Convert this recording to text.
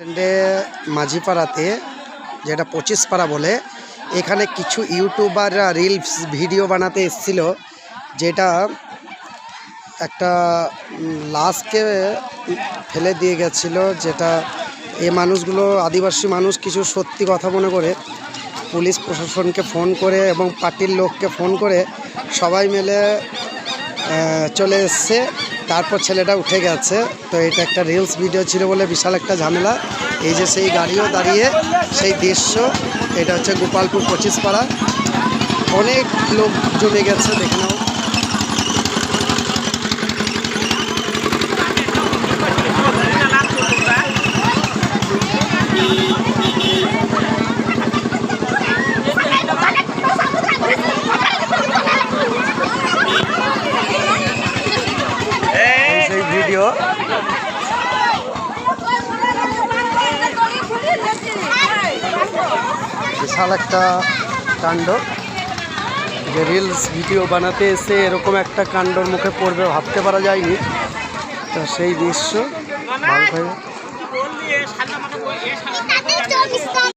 স্ট্যান্ডে মাঝিপাড়াতে, যেটা পঁচিশ পাড়া বলে, এখানে কিছু ইউটিউবাররা রিলস ভিডিও বানাতে এসেছিল, যেটা একটা লাশকে ফেলে দিয়ে গেছিল, যেটা এই মানুষগুলো, আদিবাসী মানুষ কিছু সত্যি কথা মনে করে, পুলিশ প্রশাসনকে ফোন করে এবং পার্টির লোককে ফোন করে সবাই মিলে চলে এসছে। তারপর ছেলেটা উঠে গেছে। তো এটা একটা রিলস ভিডিও ছিল বলে বিশাল একটা ঝামেলা। এই যে সেই গাড়িও দাঁড়িয়ে, সেই দৃশ্য, এটা হচ্ছে গোপালপুর পঁচিশ পাড়া অনেক লোক জমে গেছে, দেখে ভিডিও। বিশাল একটা কাণ্ড যে রিলস ভিডিও বানাতে এসে এরকম একটা কাণ্ডর মুখে পড়বে ভাবতে পারা যায়নি। তো সেই দৃশ্য ভালো করে